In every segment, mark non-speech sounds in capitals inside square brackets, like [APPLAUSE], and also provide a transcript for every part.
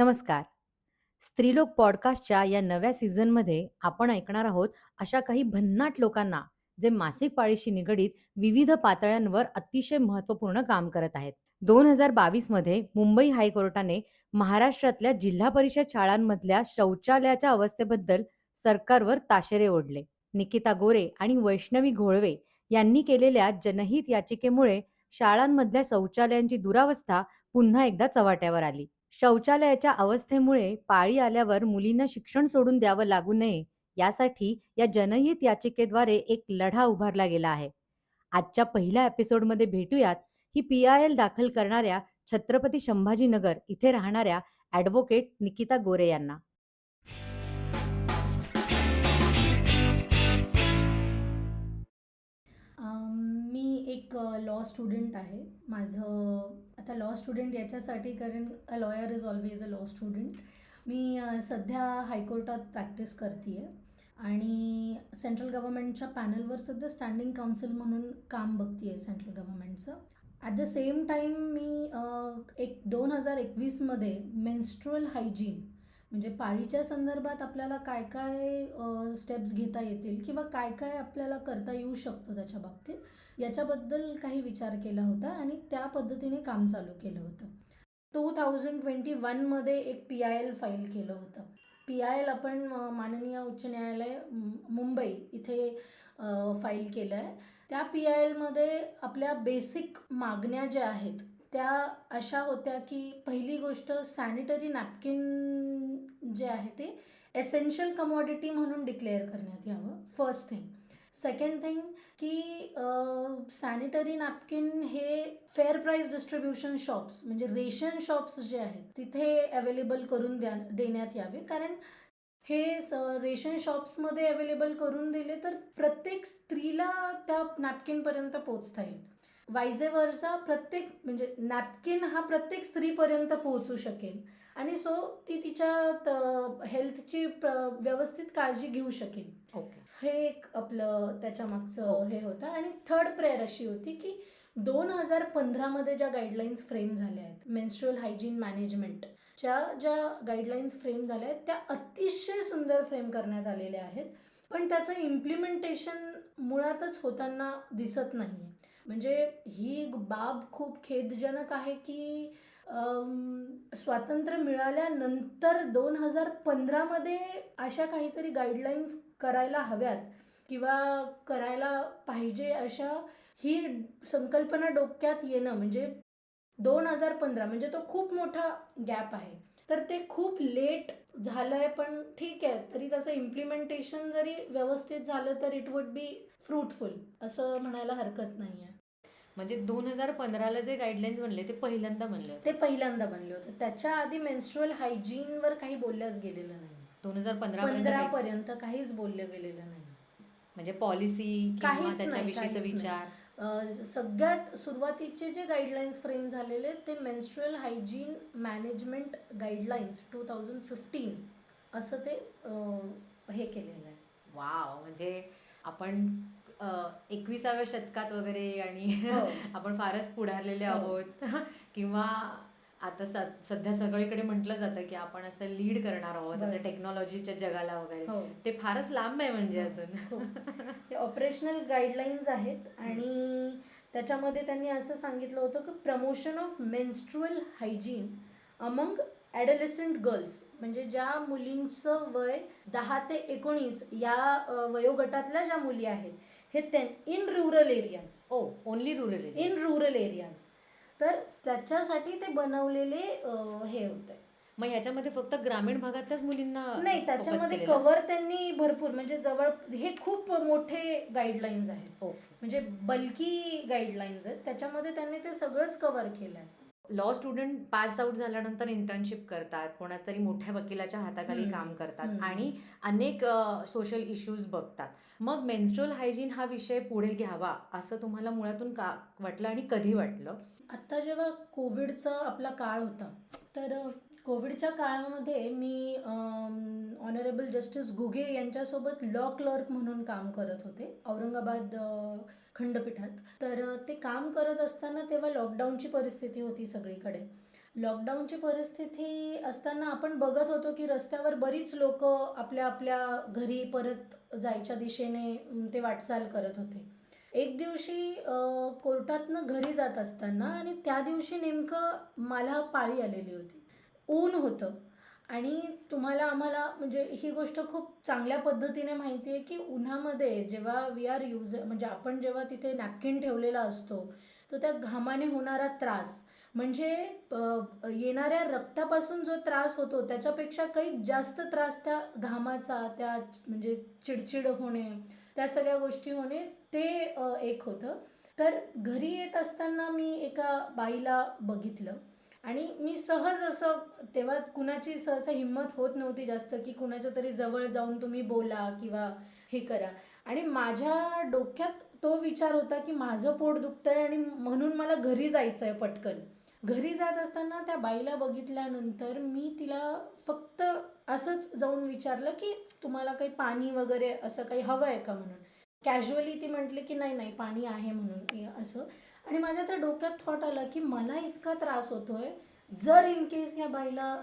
नमस्कार. स्त्रीलोक पॉडकास्टच्या या नव्या सीझनमध्ये आपण ऐकणार आहोत अशा काही भन्नाट लोकांना जे मासिक पाळीशी निगडीत विविध पातळ्यांवर अतिशय महत्त्वपूर्ण काम करत आहेत. दोन हजार बावीसमध्ये मुंबई हायकोर्टाने महाराष्ट्रातल्या जिल्हा परिषद शाळांमधल्या शौचालयाच्या अवस्थेबद्दल सरकारवर ताशेरे ओढले. निकिता गोरे आणि वैष्णवी घोळवे यांनी केलेल्या जनहित याचिकेमुळे शाळांमधल्या शौचालयांची दुरावस्था पुन्हा एकदा चव्हाट्यावर आली. शौचालयाच्या अवस्थेमुळे पाळी आल्यावर मुलींना शिक्षण सोडून द्यावं लागू नये यासाठी या जनहित याचिकेद्वारे एक लढा उभारला गेला आहे. आजच्या पहिल्या एपिसोडमध्ये भेटूयात ही पी-आय-एल दाखल करणाऱ्या छत्रपती संभाजीनगर इथे राहणाऱ्या ॲडव्होकेट निकिता गोरे यांना. एक लॉ स्टुडंट आहे. माझं आता लॉ स्टुडंट याच्यासाठी कारण a lawyer is always a law student मी सध्या हायकोर्टात प्रॅक्टिस करते आहे आणि सेंट्रल गव्हर्मेंटच्या पॅनलवर सध्या स्टँडिंग काउन्सिल म्हणून काम बघते आहे सेंट्रल गव्हर्मेंटचं ॲट द सेम टाईम मी एक दोन हजार एकवीसमध्ये मेन्स्ट्रुअल हायजीन म्हणजे पाळीच्या संदर्भात आपल्याला काय काय स्टेप्स घेता येतील किंवा काय काय आपल्याला करता येऊ शकतं त्याच्या बाबतीत याच्याबद्दल काही विचार केला होता आणि त्या पद्धतीने काम चालू केलं होतं. टू थाउजंड ट्वेंटी वनमध्ये एक पी आय एल फाईल केलं होतं. पी आय एल आपण माननीय उच्च न्यायालय मुंबई इथे फाईल केलं आहे त्या पी आय एलमध्ये आपल्या बेसिक मागण्या ज्या आहेत त्या अशा होत्या की पहिली गोष्ट सॅनिटरी नॅपकिन जे आहे ते एसेन्शियल कमॉडिटी म्हणून डिक्लेअर करण्यात यावं फर्स्ट थिंग सेकंड थिंग की सॅनिटरी नॅपकिन हे फेअर प्राईस डिस्ट्रीब्युशन शॉप्स म्हणजे रेशन शॉप्स जे आहेत तिथे अवेलेबल करून द्या देण्यात यावे. कारण हे रेशन शॉप्समध्ये अवेलेबल करून दिले तर प्रत्येक स्त्रीला त्या नॅपकिनपर्यंत पोचता येईल. वायझेवरचा प्रत्येक म्हणजे नॅपकिन हा प्रत्येक स्त्रीपर्यंत पोहोचू शकेल. आणि सो ती तिच्या हेल्थची व्यवस्थित काळजी घेऊ शकेल ओके. हे एक आपलं त्याच्या हो. मागचं हे होतं आणि थर्ड प्रेयर अशी होती की दोन हजार पंधरामध्ये ज्या गाईडलाईन्स फ्रेम झाल्या आहेत मेन्स्ट्रुअल हायजीन मॅनेजमेंटच्या ज्या गाईडलाईन्स फ्रेम झाल्या आहेत त्या अतिशय सुंदर फ्रेम करण्यात आलेल्या आहेत पण त्याचं इम्प्लिमेंटेशन मुळातच होताना दिसत नाही म्हणजे ही बाब खूप खेदजनक आहे की स्वातंत्र्य मिळाल्यानंतर दोन हजार पंधरामध्ये अशा काहीतरी गाईडलाईन्स करायला हव्यात किंवा करायला पाहिजे अशा ही संकल्पना डोक्यात येणं म्हणजे दोन हजार पंधरा म्हणजे तो खूप मोठा गॅप आहे. तर ते खूप लेट झालं आहे पण ठीक आहे तरी त्याचं इम्प्लिमेंटेशन जरी व्यवस्थित झालं तर इट वुड बी फ्रूटफुल असं म्हणायला हरकत नाही आहे म्हणजे 2015 ला जे गाईडलाईन्स बनले ते पहिल्यांदा बनले. ते पहिल्यांदा बनले होते. त्याच्या आधी मेन्स्ट्रुअल हायजीनवर काही बोलल्याच गेलेलं नाही. 2015 पंधरा पर्यंत काहीच बोललं गेलेलं नाही. म्हणजे पॉलिसी त्याच्याविषयीचा विचार? सगळ्यात सुरुवातीचे जे गाईडलाईन्स फ्रेम झालेले ते menstrual hygiene management guidelines two thousand fifteen असं ते हे केलेलं आहे. वाव म्हणजे आपण एकविसाव्या शतकात वगैरे आणि हो. [LAUGHS] आपण फारच पुढारलेले हो. आहोत [LAUGHS] किंवा आता सध्या सगळीकडे म्हटलं जातं की आपण असं लीड करणार आहोत असं. टेक्नॉलॉजीच्या जगाला वगैरे हो ते फारच लांब आहे म्हणजे. अजून ते ऑपरेशनल गाईडलाईन्स आहेत आणि त्याच्यामध्ये त्यांनी असं सांगितलं होतं की promotion of menstrual hygiene among adolescent girls म्हणजे ज्या मुलींचं वय दहा ते एकोणीस या वयोगटातल्या ज्या मुली आहेत हे त्यां in rural areas O only rural in rural areas तर त्याच्यासाठी ते बनवलेले अ, हे होते. मग ह्याच्यामध्ये फक्त ग्रामीण भागातल्याच मुलींना नाही focus त्याच्यामध्ये केलेलं? कव्हर त्यांनी भरपूर. म्हणजे जवळ हे खूप मोठे गाईडलाईन्स आहेत. म्हणजे बल्की गाईडलाईन्स आहेत. त्याच्यामध्ये त्यांनी ते सगळंच कव्हर केलं आहे लॉ स्टुडंट पास आउट झाल्यानंतर इंटर्नशिप करतात कोणातरी मोठ्या वकिलाच्या हाताखाली. काम करतात. आणि अनेक सोशल इश्यूज बघतात मग मेन्स्ट्रुअल हायजीन हा विषय पुढे घ्यावा असं तुम्हाला मुळातून का वाटलं आणि कधी वाटलं आत्ता जेव्हा कोविडचा आपला काळ होता तर कोविडच्या काळामध्ये मी ऑनरेबल जस्टिस घुगे यांच्यासोबत लॉ क्लर्क म्हणून काम करत होते औरंगाबाद खंडपीठात. तर ते काम करत असताना तेव्हा लॉकडाऊनची परिस्थिती होती सगळीकडे. लॉकडाऊनची परिस्थिती असताना आपण बघत होतो की रस्त्यावर बरीच लोक आपल्या आपल्या घरी परत जायच्या दिशेने ते वाटचाल करत होते. एक दिवशी कोर्टातनं घरी जात असताना आणि त्या दिवशी नेमकं मला पाळी आलेली होती. ऊन होतं. आणि तुम्हाला आम्हाला म्हणजे ही गोष्ट खूप चांगल्या पद्धतीने माहिती आहे की उन्हामध्ये जेव्हा वी आर यूज म्हणजे आपण जेव्हा तिथे नॅपकिन ठेवलेला असतो तर त्या घामाने होणारा त्रास म्हणजे येणाऱ्या रक्तापासून जो त्रास होतो त्याच्यापेक्षा काही जास्त त्रास त्या घामाचा त्या म्हणजे चिडचिड होणे त्या सगळ्या गोष्टी होणे ते एक होतं. तर घरी येत असताना मी एका बाईला बघितलं. आणि मी सहज असं तेव्हा कुणाची सहसा हिंमत होत नव्हती जास्त की कुणाच्या तरी जवळ जाऊन तुम्ही बोला किंवा हे करा. आणि माझ्या डोक्यात तो विचार होता की माझं पोट दुखतंय आणि म्हणून मला घरी जायचं आहे पटकन. घरी जात असताना त्या बाईला बघितल्यानंतर मी तिला फक्त असंच जाऊन विचारलं की तुम्हाला काही पाणी वगैरे असं काही हवं आहे का म्हणून? कॅज्युअली ती म्हटली की नाही नाही पाणी आहे म्हणून. असं. आणि माझ्या त्या डोक्यात थॉट आला की मला इतका त्रास होतोय जर इन केस ह्या बाईला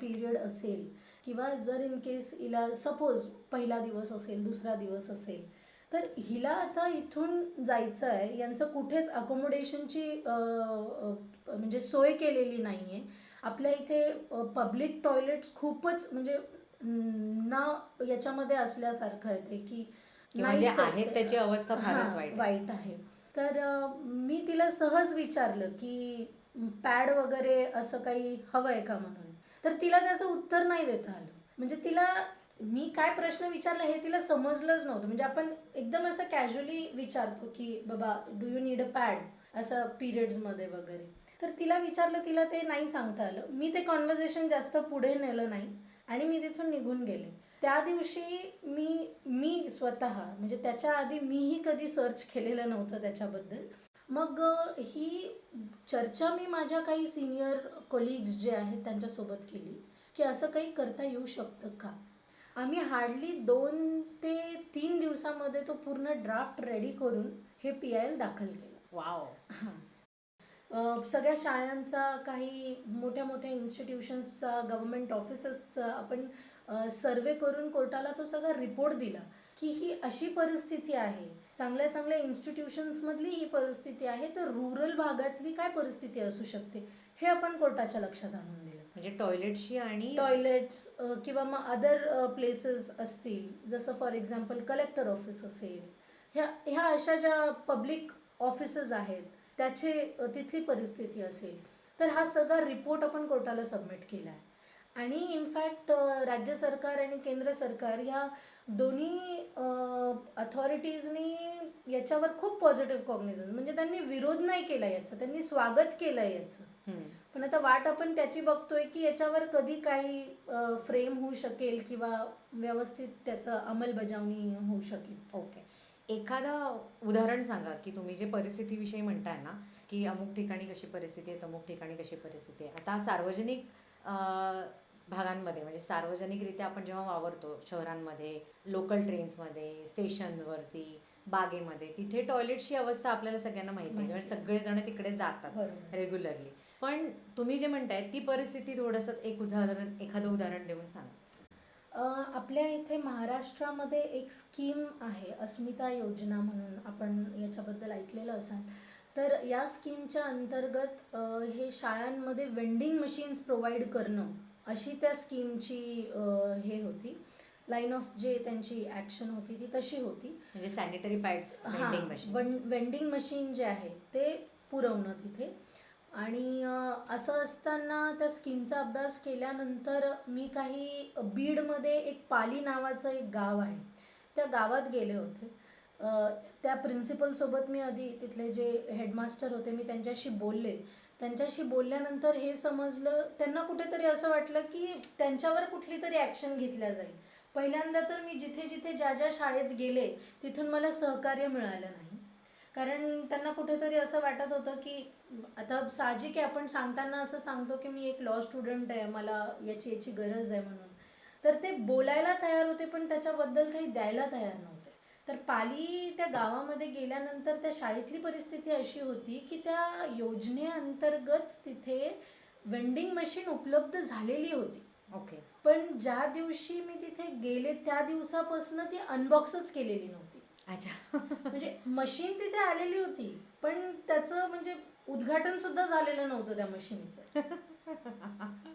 पिरियड असेल किंवा जर इन केस हिला सपोज पहिला दिवस असेल दुसरा दिवस असेल तर हिला आता इथून जायचं आहे यांचं कुठेच अकोमोडेशनची म्हणजे सोय केलेली नाही आहे आपल्या इथे पब्लिक टॉयलेट्स खूपच म्हणजे ना याच्यामध्ये असल्यासारखं आहे ते की म्हणजे ते. त्याची अवस्था फारच वाईट. वाईट आहे तर मी तिला सहज विचारलं की पॅड वगैरे असं काही हवं आहे का म्हणून? तर तिला त्याचं उत्तर नाही देता आलं. म्हणजे तिला मी काय प्रश्न विचारला हे तिला समजलंच नव्हतं. म्हणजे आपण एकदम असं कॅज्युअली विचारतो की बाबा do you need a pad असं पिरियड्समध्ये वगैरे. तर तिला विचारलं तिला ते नाही सांगता आलं. मी ते कॉन्व्हर्सेशन जास्त पुढे नेलं नाही. आणि मी तिथून निघून गेले. त्या दिवशी मी मी स्वतः म्हणजे त्याच्या आधी मीही कधी सर्च केलेलं नव्हतं त्याच्याबद्दल. मग ही चर्चा मी माझ्या काही सिनियर कोलिग्स जे आहेत त्यांच्यासोबत केली की असं काही करता येऊ शकतं का? आम्ही हार्डली दोन ते तीन दिवसामध्ये तो पूर्ण ड्राफ्ट रेडी करून हे पी आय एल दाखल केलं. वाव. हां. सगळ्या शाळांचा काही मोठ्या मोठ्या इन्स्टिट्यूशन्सचा गव्हर्मेंट ऑफिसर्सचा आपण सर्वे करून कोर्टाला तो सगळा रिपोर्ट दिला की ही अशी परिस्थिती आहे. चांगल्या चांगल्या इन्स्टिट्यूशन्समधली ही परिस्थिती आहे तर रुरल भागातली काय परिस्थिती असू शकते हे आपण कोर्टाच्या लक्षात आणून दिलं. म्हणजे टॉयलेटशी आणि टॉयलेट्स किंवा मग अदर प्लेसेस असतील जसं फॉर एक्झाम्पल कलेक्टर ऑफिस असेल ह्या ह्या अशा ज्या पब्लिक ऑफिसेस आहेत त्याचे तिथली परिस्थिती असेल तर हा सगळा रिपोर्ट आपण कोर्टाला सबमिट केला आहे आणि इनफॅक्ट राज्य सरकार आणि केंद्र सरकार ह्या दोन्ही अथॉरिटीजनी याच्यावर खूप पॉझिटिव्ह कॉग्निझन म्हणजे त्यांनी विरोध नाही केला याचं त्यांनी स्वागत केलं याचं. पण आता वाट आपण त्याची बघतोय की याच्यावर कधी काही फ्रेम होऊ शकेल किंवा व्यवस्थित त्याचं अंमलबजावणी होऊ शकेल. ओके. एखादं उदाहरण सांगा की तुम्ही जे परिस्थितीविषयी म्हणताय ना की अमुक ठिकाणी कशी परिस्थिती आहे अमुक ठिकाणी कशी परिस्थिती आहे. आता सार्वजनिक भागांमध्ये म्हणजे सार्वजनिकरित्या आपण जेव्हा वावरतो शहरांमध्ये लोकल ट्रेन्समध्ये स्टेशनवरती बागेमध्ये तिथे टॉयलेटची अवस्था आपल्याला सगळ्यांना माहिती आहे. म्हणजे सगळेजण तिकडे जातात रेग्युलरली पण तुम्ही जे म्हणताय ती परिस्थिती थोडंसं एक उदाहरण एखादं उदाहरण देऊन सांगा. आपल्या इथे महाराष्ट्रामध्ये एक स्कीम आहे अस्मिता योजना म्हणून. आपण याच्याबद्दल ऐकलेलं असाल. तर या स्कीमच्या अंतर्गत हे शाळांमध्ये वेंडिंग मशीन्स प्रोव्हाइड करणं अशी त्या स्कीमची हे होती. लाईन ऑफ जे त्यांची ॲक्शन होती ती तशी होती. म्हणजे सॅनिटरी पॅड्स हां vending machine one vending machine जे आहे ते पुरवणं तिथे. आणि असं असताना त्या स्कीमचा अभ्यास केल्यानंतर मी काही बीडमध्ये एक पाली नावाचं एक गाव आहे. त्या गावात गेले होते. त्या प्रिन्सिपलसोबत मी आधी तिथले जे हेडमास्टर होते मी त्यांच्याशी बोलले. त्यांच्याशी बोलल्यानंतर हे समजलं त्यांना कुठेतरी असं वाटलं की त्यांच्यावर कुठली तरी ॲक्शन घेतल्या जाईल. पहिल्यांदा तर मी जिथे जिथे ज्या ज्या शाळेत गेले तिथून मला सहकार्य मिळालं नाही. कारण त्यांना कुठेतरी असं वाटत होतं की आता साहजिक आहे आपण सांगताना असं सांगतो की मी एक लॉ स्टुडंट आहे मला याची याची गरज आहे म्हणून. तर ते बोलायला तयार होते पण त्याच्याबद्दल काही द्यायला तयार नव्हते. तर पाली त्या गावामध्ये गेल्यानंतर त्या शाळेतली परिस्थिती अशी होती की त्या योजनेअंतर्गत तिथे वेंडिंग मशीन उपलब्ध झालेली होती. ओके पण ज्या दिवशी मी तिथे गेले त्या दिवसापासून ती अनबॉक्सच केलेली नव्हती. अच्छा. [LAUGHS] म्हणजे मशीन तिथे आलेली होती पण त्याचं म्हणजे उद्घाटन सुद्धा झालेलं नव्हतं त्या मशीनीचं [LAUGHS]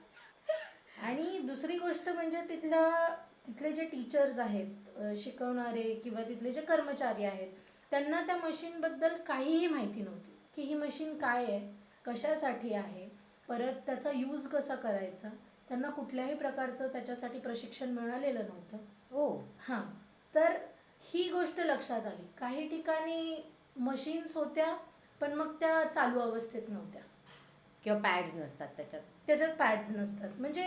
आणि दुसरी गोष्ट म्हणजे तिथल्या तिथले जे टीचर्स आहेत शिकवणारे किंवा तिथले जे कर्मचारी आहेत त्यांना त्या मशीनबद्दल काहीही माहिती नव्हती की ही मशीन काय आहे कशासाठी आहे परत त्याचा यूज कसा करायचा त्यांना कुठल्याही प्रकारचं त्याच्यासाठी प्रशिक्षण मिळालेलं नव्हतं. ओ हां. तर ही गोष्ट लक्षात आली. काही ठिकाणी मशीन्स होत्या पण मग त्या चालू अवस्थेत नव्हत्या. किंवा पॅड्स नसतात त्याच्यात. त्याच्यात पॅड्स नसतात. म्हणजे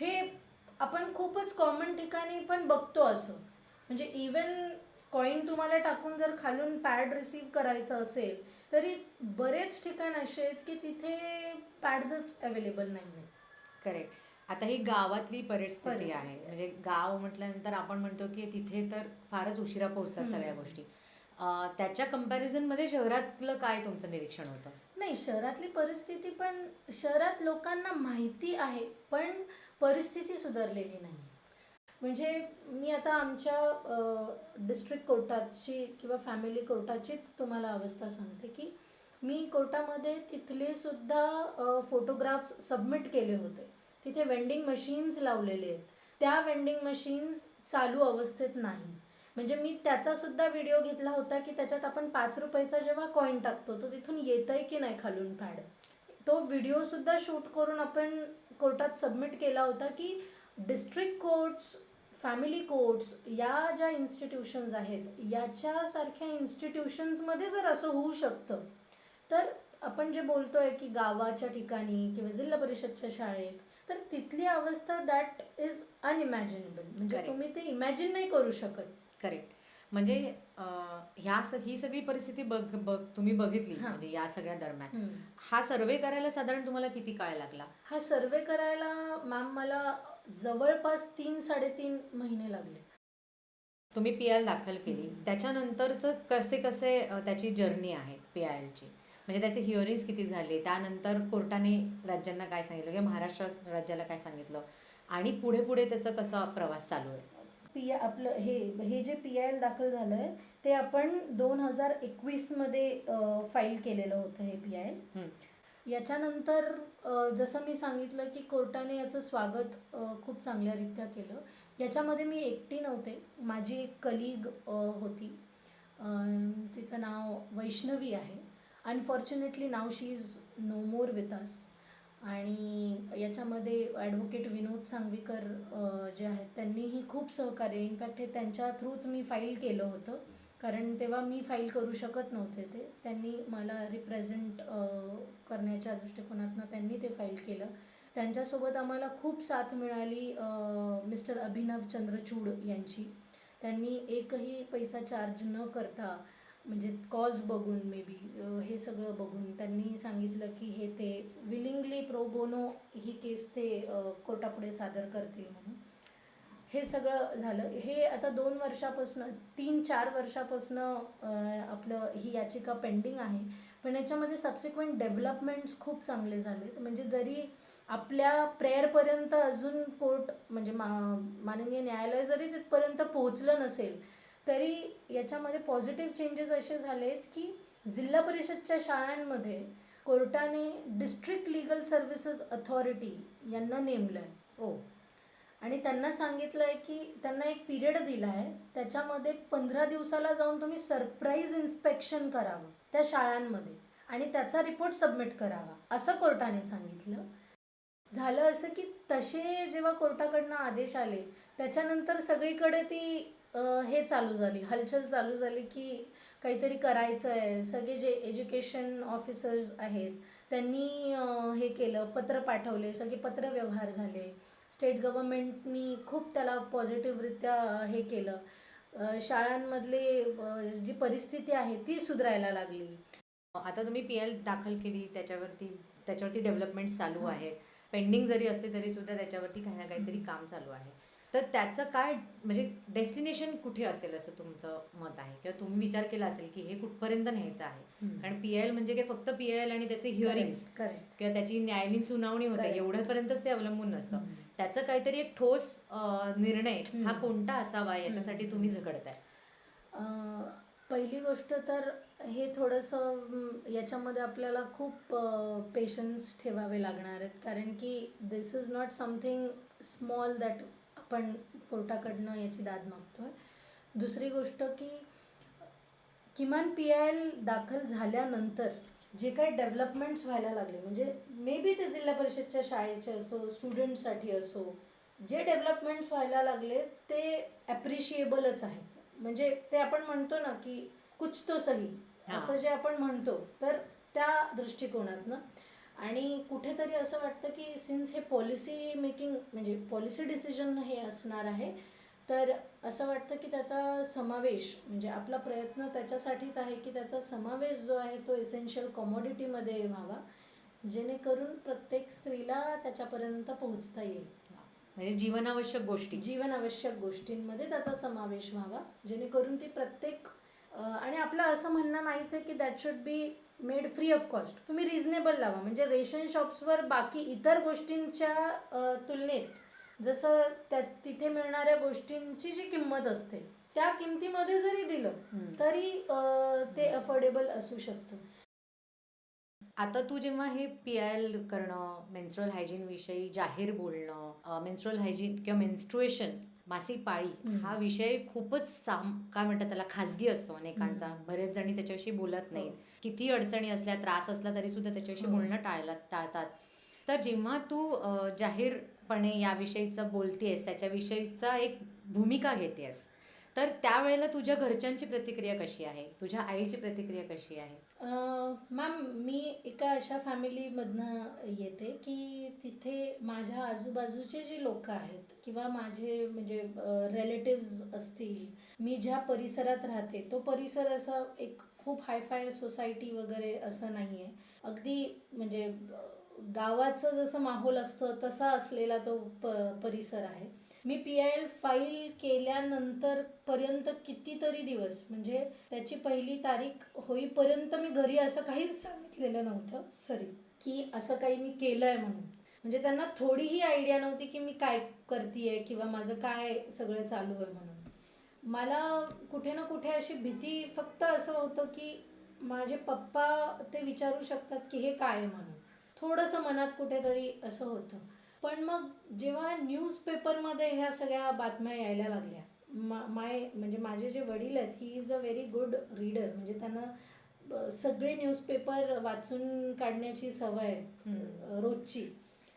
हे आपण खूपच कॉमन ठिकाणी पण बघतो असं. म्हणजे इवन कॉईन तुम्हाला टाकून जर खालून पॅड रिसीव करायचं असेल तरी बरेच ठिकाण असे आहेत की तिथे पॅड्सच अवेलेबल नाही आहेत करेक्ट आता ही गावातली परिस्थिती आहे. म्हणजे गाव म्हटल्यानंतर आपण म्हणतो की तिथे तर फारच उशिरा पोहोचतात. सगळ्या गोष्टी. त्याच्या comparison मध्ये शहरातलं काय तुमचं निरीक्षण होतं? नाही शहरातली परिस्थिती पण शहरात लोकांना माहिती आहे पण परिस्थिती सुधारलेली नाही. म्हणजे मी आता आमच्या डिस्ट्रिक्ट कोर्टाची किंवा फॅमिली कोर्टाचीच तुम्हाला अवस्था सांगते की मी कोर्टामध्ये तिथले सुद्धा फोटोग्राफ्स सबमिट केले होते. तिथे वेंडिंग मशीन्स लावलेले आहेत. त्या वेंडिंग मशीन्स चालू अवस्थेत नाही. म्हणजे मी त्याचा सुद्धा व्हिडिओ घेतला होता की त्याच्यात आपण पाच रुपयाचा जेव्हा कॉईन टाकतो तो तिथून येत आहे की नाही खालून पॅड तो व्हिडिओ सुद्धा शूट करून आपण कोर्टात सबमिट केला होता की डिस्ट्रिक्ट कोर्ट्स फॅमिली कोर्ट्स या ज्या इन्स्टिट्यूशन्स आहेत याच्यासारख्या इन्स्टिट्यूशन्समध्ये जर असं होऊ शकतं तर आपण जे बोलतोय की गावाच्या ठिकाणी किंवा जिल्हा परिषदच्या शाळेत तर तिथली अवस्था दॅट इज अनइमॅजिनेबल म्हणजे. तुम्ही ते इमॅजिन नाही करू शकत. करेक्ट म्हणजे ह्या ही सगळी परिस्थिती बघ बघ तुम्ही बघितली. म्हणजे या सगळ्या दरम्यान. हा सर्वे करायला साधारण तुम्हाला किती काळ लागला? हा सर्वे करायला मॅम मला जवळपास तीन साडेतीन महिने लागले. तुम्ही पी आय दाखल केली. त्याच्यानंतरचं कसे कसे त्याची जर्नी आहे पी आय एलची म्हणजे त्याचे हिअरिंग्स किती झाले? त्यानंतर कोर्टाने राज्यांना काय सांगितलं? किंवा महाराष्ट्र राज्याला काय सांगितलं? आणि पुढे पुढे त्याचा कसा प्रवास चालू आहे? पी आपलं हे हे जे पी आय एल दाखल झालं आहे ते आपण दोन हजार एकवीसमध्ये फाईल केलेलं होतं हे पी आय. एल याच्यानंतर जसं मी सांगितलं की कोर्टाने याचं स्वागत खूप चांगल्यारीत्या केलं. याच्यामध्ये मी एकटी नव्हते. माझी एक कलीग होती. तिचं नाव वैष्णवी आहे. Unfortunately now she is no more with us आणि याच्यामध्ये ॲडव्होकेट विनोद सांगवीकर जे आहेत त्यांनीही खूप सहकार्य इनफॅक्ट हे त्यांच्या थ्रूच मी फाईल केलं होतं. कारण तेव्हा मी फाईल करू शकत नव्हते ते. त्यांनी मला रिप्रेझेंट करण्याच्या दृष्टिकोनातनं त्यांनी ते फाईल केलं. त्यांच्यासोबत आम्हाला खूप साथ मिळाली मिस्टर अभिनव चंद्रचूड यांची. त्यांनी एकही पैसा चार्ज न करता म्हणजे कॉज बघून मे बी हे सगळं बघून त्यांनी सांगितलं की हे ते विलिंगली प्रो बोनो ही केस ते कोर्टापुढे सादर करतील म्हणून. हे सगळं झालं. हे आता दोन वर्षापासनं तीन चार वर्षापासनं आपलं ही याचिका पेंडिंग आहे. पण याच्यामध्ये सबसिक्वेंट डेव्हलपमेंट्स खूप चांगले झालेत. म्हणजे जरी आपल्या प्रेयरपर्यंत अजून कोर्ट म्हणजे मा माननीय न्यायालय जरी तिथपर्यंत पोहोचलं नसेल तरी याच्यामध्ये पॉझिटिव्ह चेंजेस असे झालेत की जिल्हा परिषदच्या शाळांमध्ये कोर्टाने डिस्ट्रिक्ट लिगल सर्व्हिसेस अथॉरिटी यांना नेमलं आहे ओ आणि त्यांना सांगितलं आहे की त्यांना एक पिरियड दिला आहे त्याच्यामध्ये पंधरा दिवसाला जाऊन तुम्ही सरप्राईज इन्स्पेक्शन करावं त्या शाळांमध्ये आणि त्याचा रिपोर्ट सबमिट करावा असं कोर्टाने सांगितलं. झालं असं की तसे जेव्हा कोर्टाकडनं आदेश आले त्याच्यानंतर सगळीकडे ती हे चालू झाली हलचल चालू झाली की काहीतरी करायचं आहे सगळे जे एज्युकेशन ऑफिसर्स आहेत त्यांनी हे केलं पत्र पाठवले सगळे पत्रव्यवहार झाले. स्टेट गव्हर्मेंटनी खूप त्याला पॉझिटिव्हरित्या हे केलं. शाळांमधले जी परिस्थिती आहे ती सुधारायला लागली. आता तुम्ही पी एल दाखल केली त्याच्यावरती त्याच्यावरती डेव्हलपमेंट चालू हं. आहेत पेंडिंग जरी असले तरी सुद्धा त्याच्यावरती काही ना काहीतरी काम चालू आहे. तर त्याचं काय म्हणजे डेस्टिनेशन कुठे असेल असं तुमचं मत आहे? किंवा तुम्ही विचार केला असेल की हे कुठपर्यंत न्यायचं आहे? कारण पी आय एल म्हणजे काय फक्त पी आय एल आणि त्याचे करेक्ट किंवा त्याची न्यायालयीन सुनावणी होते. एवढ्यापर्यंतच ते अवलंबून नसतं. त्याचं काहीतरी एक ठोस निर्णय हा. कोणता असावा याच्यासाठी. तुम्ही झगडताय? पहिली गोष्ट तर हे थोडंसं याच्यामध्ये आपल्याला खूप पेशन्स ठेवावे लागणार आहेत. कारण की this is not something small that आपण कोर्टाकडनं याची दाद मागतोय दुसरी गोष्ट की किमान पी आय एल दाखल झाल्यानंतर जे काही डेव्हलपमेंट्स व्हायला लागले म्हणजे मे बी ते जिल्हा परिषदच्या शाळेचे असो स्टुडंटसाठी असो जे डेव्हलपमेंट्स व्हायला लागले ते ॲप्रिशिएबलच आहेत म्हणजे ते आपण म्हणतो ना की कुछ तो सही. असं जे आपण म्हणतो तर त्या दृष्टिकोनातनं आणि कुठेतरी असं वाटतं की सिन्स हे पॉलिसी मेकिंग म्हणजे पॉलिसी डिसिजन हे असणार आहे तर असं वाटतं की त्याचा समावेश म्हणजे आपला प्रयत्न त्याच्यासाठीच आहे की त्याचा समावेश जो आहे तो एसेन्शियल कमॉडिटीमध्ये व्हावा जेणेकरून प्रत्येक स्त्रीला त्याच्यापर्यंत पोहोचता येईल. म्हणजे जीवनावश्यक गोष्टी. जीवनावश्यक गोष्टींमध्ये त्याचा समावेश व्हावा जेणेकरून ती प्रत्येक आणि आपलं असं म्हणणं नाहीच आहे की that should be made free of cost तुम्ही रिझनेबल लावा. म्हणजे रेशन शॉप्सवर बाकी इतर गोष्टींच्या तुलनेत जसं त्या तिथे मिळणाऱ्या गोष्टींची जी किंमत असते त्या किमतीमध्ये जरी दिलं. तरी ते अफोर्डेबल असू शकतं. आता तू जेव्हा हे पी आय एल करणं मेन्स्ट्रुअल हायजीन विषयी जाहीर बोलणं मेन्स्ट्रुअल हायजीन किंवा मेन्स्ट्रुएशन मासिक पाळी. हा विषय खूपच साम काय म्हणतात त्याला खाजगी असतो अनेकांचा. बरेच जणी त्याच्याविषयी बोलत नाहीत हो. किती अडचणी असल्या त्रास असला तरी सुद्धा त्याच्याविषयी हो. बोलणं टाळला टाळतात तर जेव्हा तू जाहीरपणे याविषयीचं बोलतेस त्याच्याविषयीचा एक भूमिका घेतेस तर त्यावेळेला तुझ्या घरच्यांची प्रतिक्रिया कशी आहे? तुझ्या आईची प्रतिक्रिया कशी आहे? मॅम मी एका अशा फॅमिलीमधनं येते की तिथे माझ्या आजूबाजूचे जे लोक आहेत किंवा माझे म्हणजे रिलेटिव्ज असतील मी ज्या परिसरात राहते तो परिसर असा एक खूप हायफाय सोसायटी वगैरे असं नाही आहे अगदी म्हणजे गावाचं जसं माहोल असतं तसा असलेला तो प परिसर आहे. मी पी आय एल फाईल केल्यानंतर पर्यंत कितीतरी दिवस म्हणजे त्याची पहिली तारीख होईपर्यंत मी घरी असं काहीच सांगितलेलं नव्हतं. सॉरी की असं काही मी केलं आहे म्हणून. म्हणजे त्यांना थोडीही आयडिया नव्हती की मी काय करते किंवा माझं काय सगळं चालू आहे म्हणून. मला कुठे ना कुठे अशी भीती फक्त असं होतं की माझे पप्पा ते विचारू शकतात की हे काय आहे म्हणून. थोडंसं मनात कुठेतरी असं होतं. पण मग जेव्हा न्यूजपेपरमध्ये ह्या सगळ्या बातम्या यायला लागल्या मा माय म्हणजे माझे जे वडील आहेत he is a very good reader म्हणजे त्यांना सगळे न्यूजपेपर वाचून काढण्याची सवय रोजची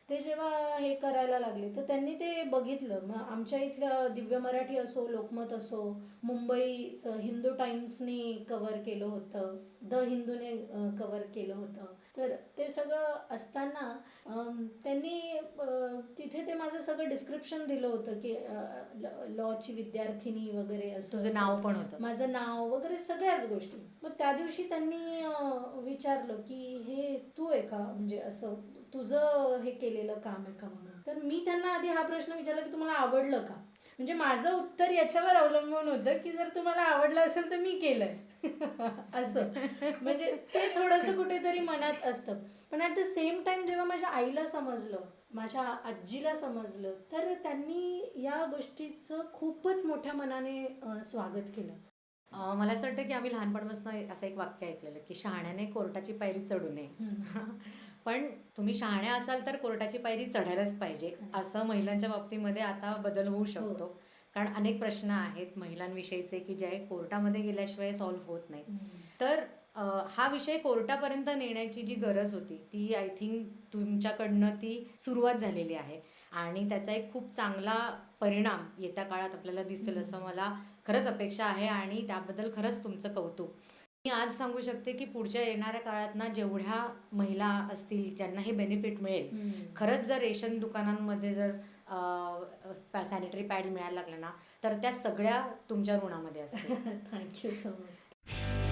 ते जेव्हा हे करायला लागले तर त्यांनी ते बघितलं. मग आमच्या इथलं दिव्य मराठी असो लोकमत असो मुंबईचं हिंदू टाइम्सने कवर केलं होतं द हिंदूने कवर केलं होतं. तर ते सगळं असताना त्यांनी तिथे ते माझं सगळं डिस्क्रिप्शन दिलं होतं की लॉची विद्यार्थिनी वगैरे असं तुझं. नाव पण होतं. माझं नाव वगैरे सगळ्याच गोष्टी. मग त्या दिवशी त्यांनी विचारलं की हे तू आहे का? म्हणजे असं तुझं हे केलेलं काम आहे का म्हणून? तर मी त्यांना आधी हा प्रश्न विचारला की तुम्हाला आवडलं का? म्हणजे माझं उत्तर याच्यावर अवलंबून होतं की जर तुम्हाला आवडलं असेल तर मी केलंय. [LAUGHS] असं. म्हणजे ते थोडंसं कुठेतरी मनात असतं. पण ॲट द सेम टाइम जेव्हा माझ्या आईला समजलं माझ्या आजीला समजलं तर त्यांनी या गोष्टीचं खूपच मोठ्या मनाने स्वागत केलं. मला असं वाटतं की आम्ही लहानपणापासून असं एक वाक्य ऐकलेलं की शहाण्याने कोर्टाची पायरी चढू नये. [LAUGHS] पण तुम्ही शहाण्या असाल तर कोर्टाची पायरी चढायलाच पाहिजे. असं महिलांच्या बाबतीमध्ये आता बदल होऊ शकतो. कारण अनेक प्रश्न आहेत महिलांविषयीचे की जे कोर्टामध्ये गेल्याशिवाय सॉल्व्ह होत नाही. तर हा विषय कोर्टापर्यंत नेण्याची जी गरज होती ती आय थिंक तुमच्याकडनं ती सुरुवात झालेली आहे. आणि त्याचा एक खूप चांगला परिणाम येत्या काळात आपल्याला दिसेल असं मला खरंच अपेक्षा आहे आणि त्याबद्दल खरंच तुमचं कौतुक. मी आज सांगू शकते की पुढच्या येणाऱ्या काळात ना जेवढ्या महिला असतील ज्यांना हे बेनिफिट मिळेल खरंच जर रेशन दुकानांमध्ये जर सॅनिटरी पॅड्स मिळायला लागल्या ना तर त्या सगळ्या तुमच्या ऋणामध्ये असतील. Thank you so much